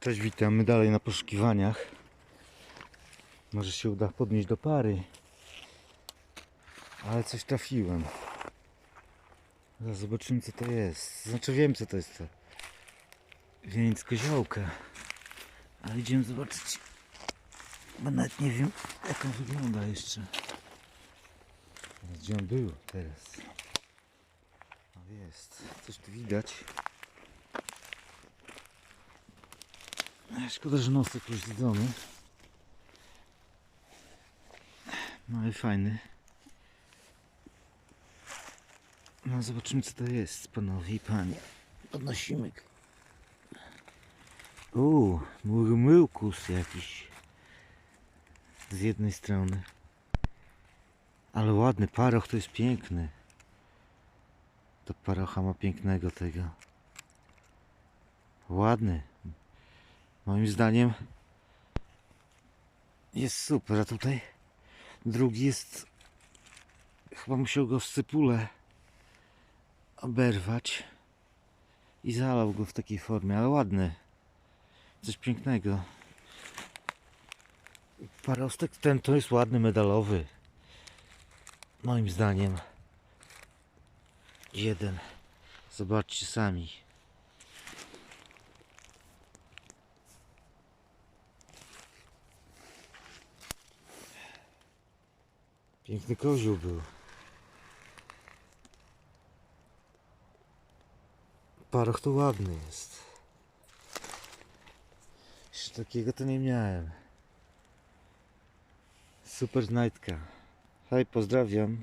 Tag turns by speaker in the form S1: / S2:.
S1: Cześć, witamy dalej na poszukiwaniach. Może się uda podnieść do pary. Ale coś trafiłem. Zobaczymy co to jest. Znaczy wiem co to jest to. Wieniec koziołka. Ale idziemy zobaczyć. Bo nawet nie wiem jak on wygląda jeszcze. Gdzie on był teraz? O jest. Coś tu widać. Szkoda, że nosek już zjedzony. No ale fajny. No zobaczymy co to jest, panowie i panie. Podnosimy go. Uuu, murmyłkus jakiś. Z jednej strony. Ale ładny, paroch to jest piękny. To parocha ma pięknego tego. Ładny. Moim zdaniem jest super, a tutaj drugi jest chyba musiał go w sypule oberwać i zalał go w takiej formie, ale ładny. Coś pięknego. Parostek ten to jest ładny medalowy. Moim zdaniem. Jeden. Zobaczcie sami Piękny kozioł był. Paroch to ładny jest. Jeszcze takiego to nie miałem. Super znajdka. Hej, pozdrawiam.